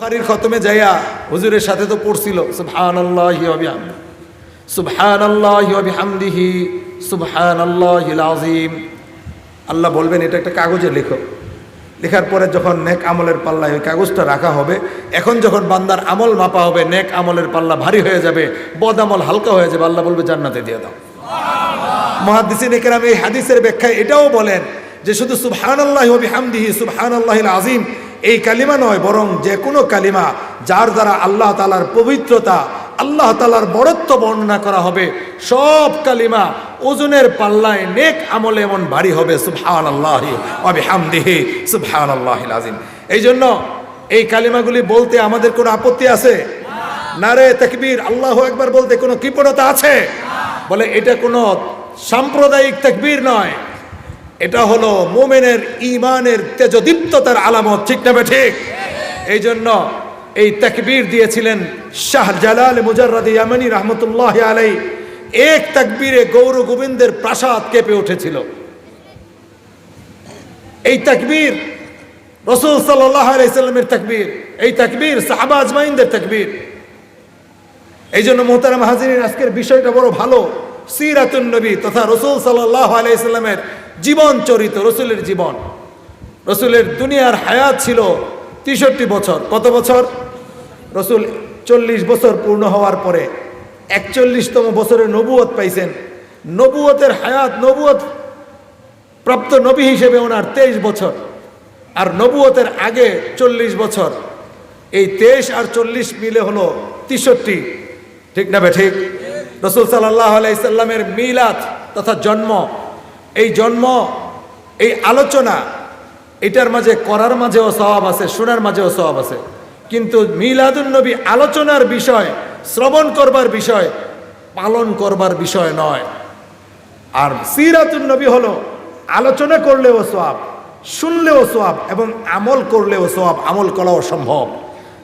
বুখারির খতমে যাইয়া হুজুরের সাথে তো পড়ছিল, সুবহানাল্লাহি ওয়া বিহামদি সুবহানাল্লাহি ওয়া বিহামদিহি, সুবহানাল্লাহিল আযীম। আল্লাহ বলবেন, এটা একটা কাগজে লেখো লেখার পরে যখন নেক আমলের পাল্লায় ওই কাগজটা রাখা হবে, এখন যখন বান্দার আমল মাপা হবে, নেক আমলের পাল্লা ভারী হয়ে যাবে, বদ আমল হালকা হয়ে যাবে, আল্লাহ বলবে, জান্নাতে দিয়ে দাও। মহাদিসিন একরাম এই হাদিসের ব্যাখ্যায় এটাও বলেন যে শুধু সুবহানাল্লাহ ওয়া সুবহান আল্লাহ আযীম এই কালিমা নয়, বরং যে কোনো কালিমা যার দ্বারা আল্লাহ তালার পবিত্রতা, আল্লাহ তালার বড়ত্ব বর্ণনা করা হবে, সব কালিমা ওজনের পাল্লায় নেক আমলে এমন ভারী হবে সুবহান আল্লাহ হামদিহি সুবহান আল্লাহ আজিম এই জন্য এই কালিমাগুলি বলতে আমাদের কোনো আপত্তি আছে? নারে তাকবীর, আল্লাহ একবার বলতে কোনো কৃপণতা আছে? বলে এটা কোনো সাম্প্রদায়িক তাকবীর নয়। এটা হলো মোমেনের ইমানের তেজদীপ্ততার আলামত, ঠিক না ঠিক এই জন্য এই তাকবীর দিয়েছিলেন শাহ জালাল মুজাররাদ ইয়ামানি রহমতুল্লাহ আলাই এক তাকবীরে গৌর গোবিন্দের প্রাসাদ কেঁপে উঠেছিল। এই তাকবীর রসুল আলাইসাল্লামের তাকবীর, এই তাকবীর সাহাবা আজমাইনদের তাকবীর। এই জন্য মোহতারাম হাজির আজকের বিষয়টা বড় ভালো। সিরাতুন নবী তথা রসুল সাল্লাহ আলাইসাল্লামের জীবন চরিত, রসুলের জীবন। রসুলের দুনিয়ার হায়াত ছিল তেষট্টি বছর। কত বছর? রসুল চল্লিশ বছর পূর্ণ হওয়ার পরে একচল্লিশতম বছরে নবুয়ত পাইছেন। নবুয়তের হায়াত, নবুয়ত প্রাপ্ত নবী হিসেবে ওনার তেইশ বছর। আর নবুয়তের আগে চল্লিশ বছর। এই তেইশ আর চল্লিশ মিলে হলো তেষট্টি। ঠিক না বে ঠিক? রসুল সাল্লাহ আলাইসাল্লামের মিলাদ তথা জন্ম এই জন্ম, এই আলোচনা, এটার মাঝে করার মাঝেও স্বভাব আছে, শোনার মাঝেও স্বভাব আছে। কিন্তু মিলাদুন নবী আলোচনার বিষয়, শ্রবণ করবার বিষয়, পালন করবার বিষয় নয়। আর সিরাতুন নবী হলো, আলোচনা করলেও সোয়াব শুনলেও সোয়াব এবং আমল করলেও সোয়াব আমল করাও সম্ভব।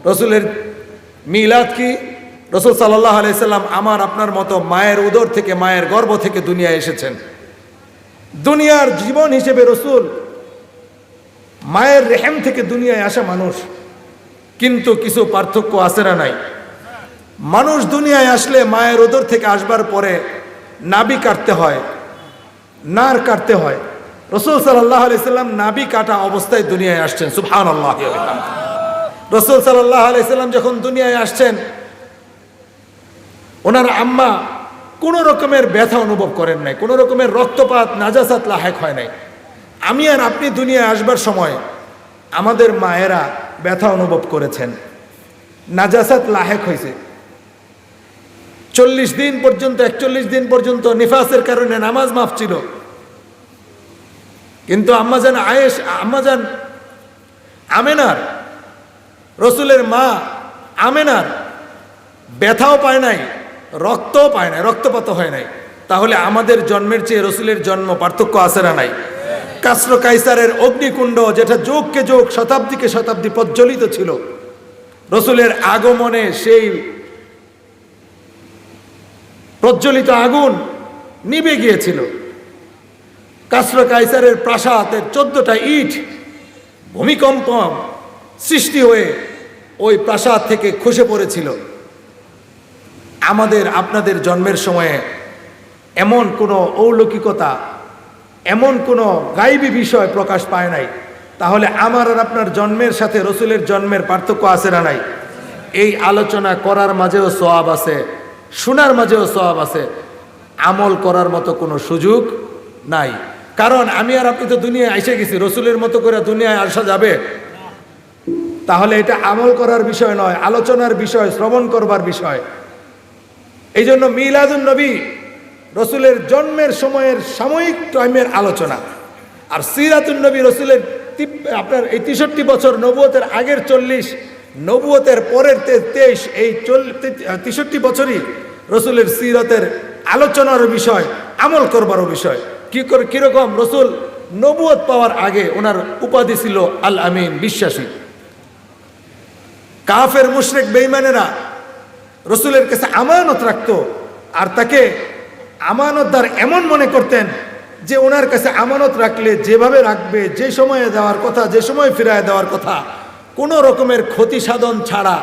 রসুলের মিলাদ কি? রসুল সাল্লাহ আলাইসাল্লাম আমার, আপনার মতো মায়ের উদর থেকে, মায়ের গর্ভ থেকে দুনিয়ায় এসেছেন। দুনিয়ার জীবন হিসেবে রসুল মায়ের রেহেম থেকে দুনিয়ায় আসা মানুষ। কিন্তু কিছু পার্থক্য আছে না নাই। মানুষ দুনিয়ায় আসলে মায়ের ওদর থেকে আসবার পরে নাবি কাটতে হয়, নার কাটতে হয়। রসুল সাল্লাহ আলাইসাল্লাম নাবি কাটা অবস্থায় দুনিয়ায় আসছেন সুবহান আল্লাহ রসুল সাল্লাহ আলাইসাল্লাম যখন দুনিয়ায় আসছেন, ওনার আম্মা কোনো রকমের ব্যথা অনুভব করেন নাই, কোনো রকমের রক্তপাত, নাজাসাত লাহেক হয় নাই। আমি আর আপনি দুনিয়ায় আসবার সময় আমাদের মায়েরা ব্যথা অনুভব করেছেন। নাজাসাত লাহেক হয়েছে চল্লিশ দিন পর্যন্ত, একচল্লিশ দিন পর্যন্ত নিফাসের কারণে নামাজ মাফ ছিল। কিন্তু আম্মাজান আয়েস আম্মাজান আমেনার, রসুলের মা আমেনার ব্যথাও পায় নাই। রক্তও পায় নাই, রক্তপাত হয় নাই। তাহলে আমাদের জন্মের চেয়ে রসুলের জন্ম পার্থক্য আছে না নাই? কাসর কাইসারের অগ্নিকুণ্ড, যেটা যোগকে যোগ শতাব্দীকে শতাব্দী প্রজ্বলিত ছিল, রসুলের আগমনে সেই প্রজ্বলিত আগুন নিবে গিয়েছিল। কাসর কাইসারের প্রাসাদের চোদ্দটা ইট ভূমিকম্প সৃষ্টি হয়ে ওই প্রাসাদ থেকে খসে পড়েছিল। আমাদের, আপনাদের জন্মের সময়ে এমন কোনো অলৌকিকতা, এমন কোনো গাইবী বিষয় প্রকাশ পায় নাই। তাহলে আমার আর আপনার জন্মের সাথে রসুলের জন্মের পার্থক্য আছে না নাই? এই আলোচনা করার মাঝেও সোয়াব আছে, শোনার মাঝেও সোয়াব আছে। আমল করার মতো কোনো সুযোগ নাই। কারণ আমি আর আপনি তো দুনিয়ায় এসে গেছি, রসুলের মতো করে দুনিয়ায় আসা যাবে? তাহলে এটা আমল করার বিষয় নয়, আলোচনার বিষয়, শ্রবণ করবার বিষয়। এই জন্য মিলাদুল নবী রসুলের জন্মের সময়ের সাময়িক টাইমের আলোচনা। আর সিরাতুল নবী রসুলের আপনার এই তেষট্টি বছর নবুয়তের আগের চল্লিশ, নবুয়তের পরের তেইশ, এই তেষট্টি বছরই রসুলের সিরতের আলোচনার বিষয়, আমল করবারও বিষয়। কি করে কীরকম রসুল নবুয়ত পাওয়ার আগে ওনার উপাধি ছিল আল আমিন, বিশ্বাসী। কাফের, মুশরেক বেইমানেরা রসুলের কাছে আমানত রাখত আর তাকে আমানতদার এমন মনে করতেন যে ওনার কাছে আমানত রাখলে যেভাবে রাখবে, যে সময়ে দেওয়ার কথা, যে সময় ফিরায় দেওয়ার কথা, কোনো রকমের ক্ষতি সাধন ছাড়া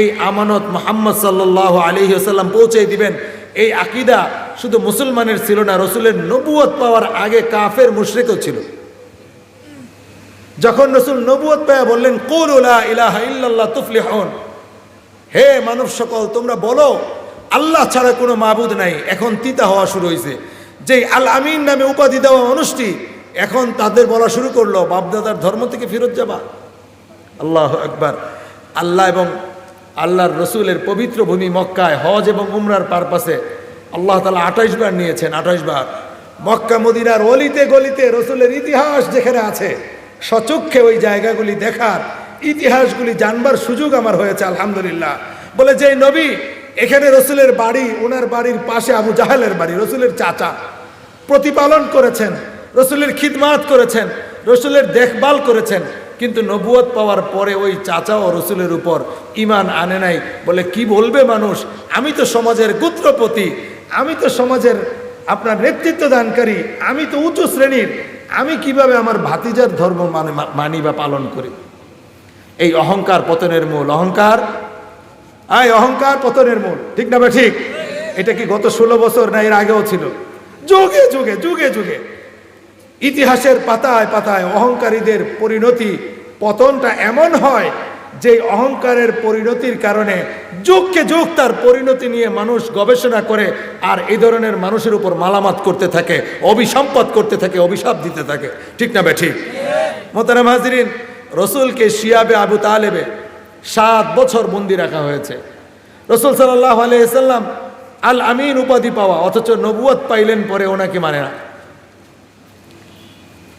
এই আমানত মোহাম্মদ সাল্লাহ আসাল্লাম পৌঁছে দিবেন। এই আকিদা শুধু মুসলমানের ছিল না, রসুলের নবুয়ত পাওয়ার আগে কাফের মুশরিকও ছিল। যখন রসুল নবুয়ত পায়া বললেন, কোল ইলাহা ইল্লাল্লাহ তুফলিহন। হে মানব সকল, তোমরা বলো, আল্লাহ ছাড়া কোনো মাবুদ নাই। এখন তিতা হওয়া শুরু হয়েছে যে আল আমিন নামে উপাধি দেওয়া মানুষটি, এখন তাদের বলা শুরু করল, বাপদাদার ধর্ম থেকে ফেরত যাবা। আল্লাহ একবার আল্লাহ এবং আল্লাহর রসুলের পবিত্র ভূমি মক্কায় হজ এবং উমরার পারপাসে আল্লাহ তালা আঠাইশ বার নিয়েছেন, আঠাইশ বার। মক্কা, মদিনার অলিতে গলিতে রসুলের ইতিহাস যেখানে আছে, সচক্ষে ওই জায়গাগুলি দেখার ইতিহাসগুলি জানবার সুযোগ আমার হয়েছে, আলহামদুলিল্লাহ। বলে, যে নবী, এখানে রসুলের বাড়ি, ওনার বাড়ির পাশে আবু জাহেলের বাড়ি, রসুলের চাচা। প্রতিপালন করেছেন, রসুলের খিদমাত করেছেন, রসুলের দেখভাল করেছেন, কিন্তু নবুয়ত পাওয়ার পরে ওই চাচা ও রসুলের উপর ইমান আনে নাই। বলে, কি বলবে মানুষ? আমি তো সমাজের গুত্রপতি, আমি তো সমাজের আপনার নেতৃত্ব দানকারী আমি তো উঁচু শ্রেণির, আমি কীভাবে আমার ভাতিজার ধর্ম মানে মানি বা পালন করি? এই অহংকার পতনের মূল, অহংকার? আয়, অহংকার পতনের মূল। ঠিক না ঠিক? এটা কি গত ষোলো বছর না এর আগেও ছিল? যুগে যুগে যুগে যুগে। ইতিহাসের পাতায় পাতায় অহংকারীদের পরিণতি, পতনটা এমন হয় যে অহংকারের পরিণতির কারণে যুগকে যুগ তার পরিণতি নিয়ে মানুষ গবেষণা করে আর এই ধরনের মানুষের উপর মালামাত করতে থাকে, অভিসম্পদ করতে থাকে, অভিশাপ দিতে থাকে। ঠিক না বে ঠিক? মোতারাম রসুলকে শিয়াবে আবু তালেবে সাত বছর বন্দি রাখা হয়েছে। রসুল সাল্লাহ আলাইসাল্লাম আল আমিন উপাধি পাওয়া, অথচ নবুয়ত পাইলেন পরে ওনাকে মানে না।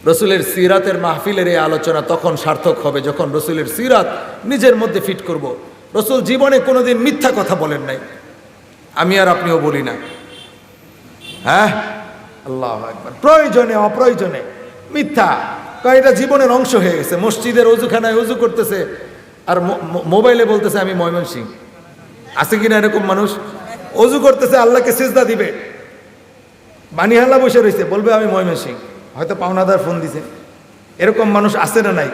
রসুলের সিরাতের মাহফিলের এই আলোচনা তখন সার্থক হবে, যখন রসুলের সিরাত নিজের মধ্যে ফিট করব। রসুল জীবনে কোনোদিন মিথ্যা কথা বলেন নাই। আমি আর আপনিও বলি না। হ্যাঁ? আল্লাহ একবার প্রয়োজনে, অপ্রয়োজনে মিথ্যা কারণ এটা জীবনের অংশ হয়ে গেছে। মসজিদের অজুখানায় অজু করতেছে, আর মোবাইলে বলতেছে, আমি ময়মন সিং আছে কিনা এরকম মানুষ? অজু করতেছে, আল্লাহকে সিজদা দিবে। বানিহাল্লা বসে রয়েছে বলবে, আমি ময়মন সিং হয়তো পাওনাদার ফোন দিছে। এরকম মানুষ আছে না নাই?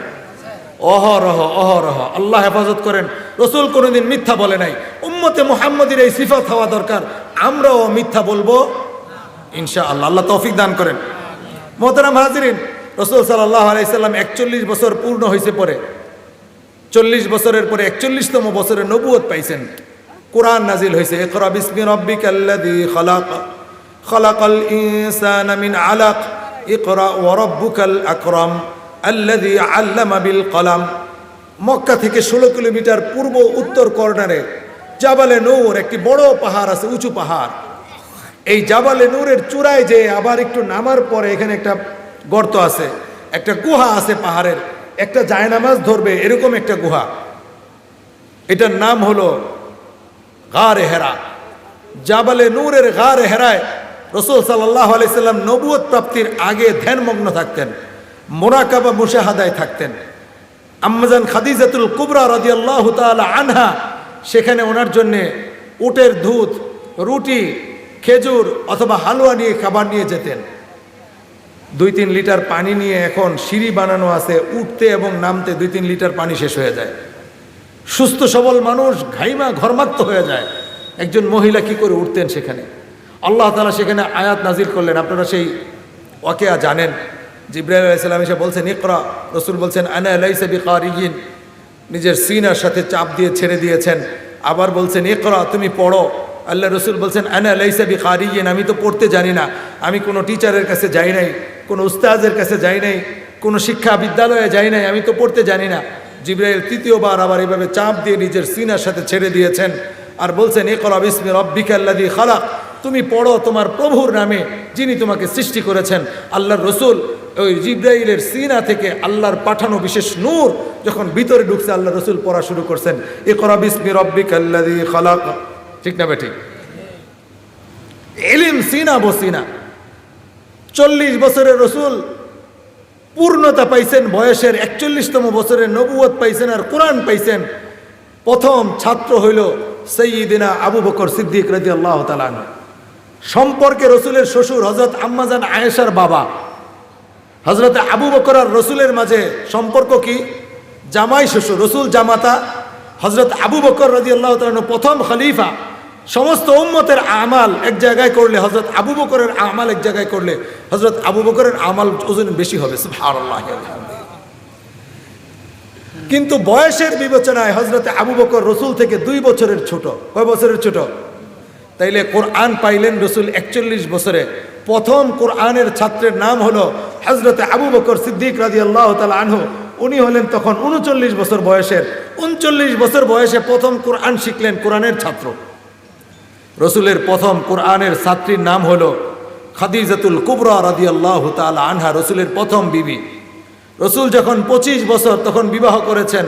অহরহ অহরহ। আল্লাহ হেফাজত করেন। রসুল কোনোদিন মিথ্যা বলে নাই। উম্মতে মোহাম্মদের এই সিফাত হওয়া দরকার। আমরাও মিথ্যা বলব ইনশা আল্লাহ আল্লাহ তৌফিক দান করেন। মোহতারাম হাজিরিন রসুল সাল্লাহ আলাইসাল্লাম একচল্লিশ বছর পূর্ণ হয়েছে পরে। চল্লিশ বছরের পরে একচল্লিশতম বছরে নবুয়ত পাইছেন। কোরআন নাজিল হয়েছে একরা বিসমি রব্বিক আল্লাযী খালাক। খালাকাল ইনসানা মিন আলাক। ইকরা আকরাম। আল্লাযী আল্লামা বিল কলাম। মক্কা থেকে ষোলো কিলোমিটার পূর্ব উত্তর কর্নারে জাবালে নূর, একটি বড় পাহাড় আছে, উঁচু পাহাড়। এই জাবালে নূরের চূড়ায় যে আবার একটু নামার পরে এখানে একটা গর্ত আছে, একটা গুহা আছে পাহাড়ের, একটা জায়নামাজ ধরবে এরকম একটা গুহা। এটার নাম হলো গারে হেরা। জাবালে নূরের গারে হেরায় রসুল সাল্লাহ আলাইসাল্লাম নবুয়ত প্রাপ্তির আগে ধ্যানমগ্ন থাকতেন মোরাকাবা মুশাহাদায় থাকতেন। আম্মাজান খাদিজাতুল কুবরা রাজি আল্লাহ আনহা, সেখানে ওনার জন্যে উটের দুধ, রুটি, খেজুর অথবা হালুয়া নিয়ে খাবার নিয়ে যেতেন। দুই তিন লিটার পানি নিয়ে এখন সিঁড়ি বানানো আছে, উঠতে এবং নামতে দুই তিন লিটার পানি শেষ হয়ে যায়। সুস্থ সবল মানুষ ঘাইমা ঘরমাক্ত হয়ে যায়। একজন মহিলা কি করে উঠতেন সেখানে? আল্লাহ তালা সেখানে আয়াত নাজির করলেন। আপনারা সেই ওয়াকেয়া জানেন। জিব্রাহিম আলাইসাল্লাম এসে বলছেন, ইকরা। রসুল বলছেন, আনা নিজের সিনার সাথে চাপ দিয়ে ছেড়ে দিয়েছেন। আবার বলছেন, ইকরা, তুমি পড়ো। আল্লাহ রসুল বলছেন, আনা আলাইসাবি কারিগিন আমি তো পড়তে জানি না। আমি কোনো টিচারের কাছে যাই নাই। কোনো উস্তাজের কাছে যাই নাই, কোনো শিক্ষা বিদ্যালয়ে যাই নাই, আমি তো পড়তে জানি না। জিব্রাইল তৃতীয়বার আবার এভাবে চাপ দিয়ে নিজের সিনার সাথে ছেড়ে দিয়েছেন আর বলছেন এ একরা বিসমি রব্বিকাল্লাদি খালাক। তুমি পড়ো তোমার প্রভুর নামে, যিনি তোমাকে সৃষ্টি করেছেন। আল্লাহর রসুল ওই জিব্রাইলের সিনা থেকে আল্লাহর পাঠানো বিশেষ নূর যখন ভিতরে ঢুকছে আল্লাহ রসুল পড়া শুরু করছেন এ একরা বিসমি রব্বিকাল্লাদি খালাক। ঠিক না বেঠিক? এলিম সিনা বসিনা চল্লিশ বছরের রসুল পূর্ণতা পাইছেন, বয়সের একচল্লিশতম বছরের নবুয়ত পাইছেন আর কোরআন পাইছেন। প্রথম ছাত্র হইল সৈয়দিনা আবু বকর সিদ্দিক রাজি আল্লাহ তালান সম্পর্কে রসুলের শ্বশুর হজরত আম্মাজান আয়েশার বাবা। হজরত আবু বকর আর রসুলের মাঝে সম্পর্ক কি? জামাই শ্বশুর, রসুল জামাতা। হজরত আবু বকর রাজি আল্লাহ প্রথম খলিফা। সমস্ত উম্মতের আমাল এক জায়গায় করলে হজরত আবু বকরের আমাল এক জায়গায় করলে হজরত আবু বকরের আমাল ওজন বেশি হবে কিন্তু বয়সের বিবেচনায় হজরত আবু বকর রসুল থেকে দুই বছরের ছোট। কয় বছরের ছোট? তাইলে কোরআন পাইলেন রসুল একচল্লিশ বছরে। প্রথম কোরআনের ছাত্রের নাম হলো হজরত আবু বকর সিদ্দিক রাজি আল্লাহ তালা আনহু। উনি হলেন তখন উনচল্লিশ বছর বয়সের। উনচল্লিশ বছর বয়সে প্রথম কোরআন শিখলেন কোরআনের ছাত্র। রসুলের প্রথম কোরআনের ছাত্রীর নাম হলো খাদিজাতুল কুবরা রাদি আল্লাহ তালা আনহা, রসুলের প্রথম বিবি। রসুল যখন পঁচিশ বছর তখন বিবাহ করেছেন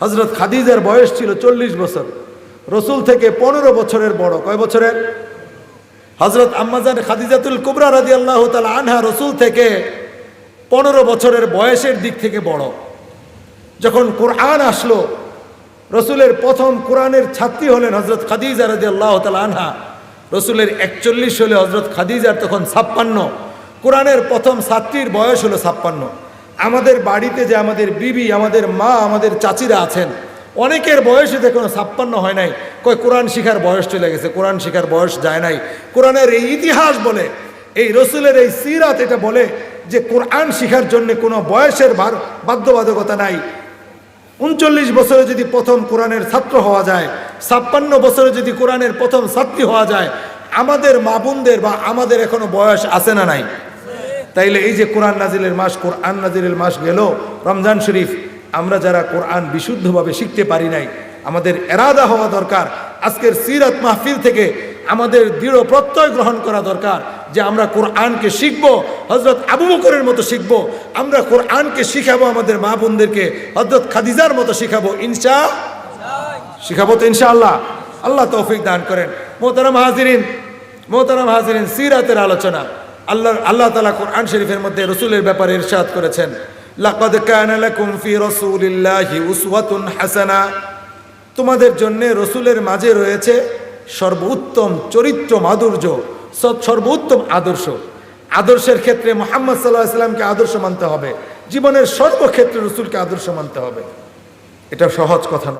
হজরত খাদিজার বয়স ছিল চল্লিশ বছর। রসুল থেকে পনেরো বছরের বড়। কয় বছরের? হজরত আম্মাজান খাদিজাতুল কুবরা রাদি আল্লাহ তালা আনহা রসুল থেকে পনেরো বছরের বয়সের দিক থেকে বড়। যখন কোরআন আসলো রসুলের প্রথম কোরআনের ছাত্রী হলেন হজরত খাদিজা রাজি আল্লাহ আনহা। রসুলের একচল্লিশ হলে হজরত খাদিজার তখন ছাপ্পান্ন। কোরআনের প্রথম ছাত্রীর বয়স হলো ছাপ্পান্ন। আমাদের বাড়িতে যে আমাদের বিবি, আমাদের মা, আমাদের চাচিরা আছেন, অনেকের বয়সে দেখুন ছাপ্পান্ন হয় নাই। কয়, কোরআন শিখার বয়স চলে গেছে, কোরআন শিখার বয়স যায় নাই। কোরআনের এই ইতিহাস বলে, এই রসুলের এই সিরাত এটা বলে যে কোরআন শিখার জন্য কোনো বয়সের বাধ্যবাধকতা নাই। উনচল্লিশ বছরে যদি প্রথম কোরআনের ছাত্র হওয়া যায়, ছাপ্পান্ন বছরে যদি কোরআনের প্রথম ছাত্রী হওয়া যায়, আমাদের মা বোনদের বা আমাদের এখনও বয়স আছে না নাই? তাইলে এই যে কোরআন নাজিলের মাস, কোরআন নাজিলের মাস গেল, রমজান শরীফ, আমরা যারা কোরআন বিশুদ্ধভাবে শিখতে পারি নাই, আমাদের এরাদা হওয়া দরকার, আজকের সিরাত মাহফিল থেকে আমাদের দৃঢ় প্রত্যয় গ্রহণ করা দরকার যে আমরা কোরআনকে শিখব হজরত আবু বকরের মতো শিখব, আমরা কোরআনকে শিখাবো, আমাদের মা বোনদেরকে হজরত খাদিজার মতো শিখাবো ইনশা শিখাবো তো ইনশাআল্লাহ। আল্লাহ তৌফিক দান করেন। মোহতারাম হাজিরিন মোহতারাম হাজিরিন, সিরাতের আলোচনা। আল্লাহ আল্লাহ তালা কোরআন শরীফের মধ্যে রসুলের ব্যাপারে ইরশাদ করেছেন। লাকাদ কানা ফি রাসূলিল্লাহি উসওয়াতুন হাসানা। তোমাদের জন্য রসুলের মাঝে রয়েছে সর্বোত্তম চরিত্র মাধুর্য। সর্বোত্তম আদর্শ। আদর্শের ক্ষেত্রে মোহাম্মদ সাল্লাহ সাল্লামকে আদর্শ মানতে হবে। জীবনের সর্বক্ষেত্রে রসুলকে আদর্শ মানতে হবে। এটা সহজ কথা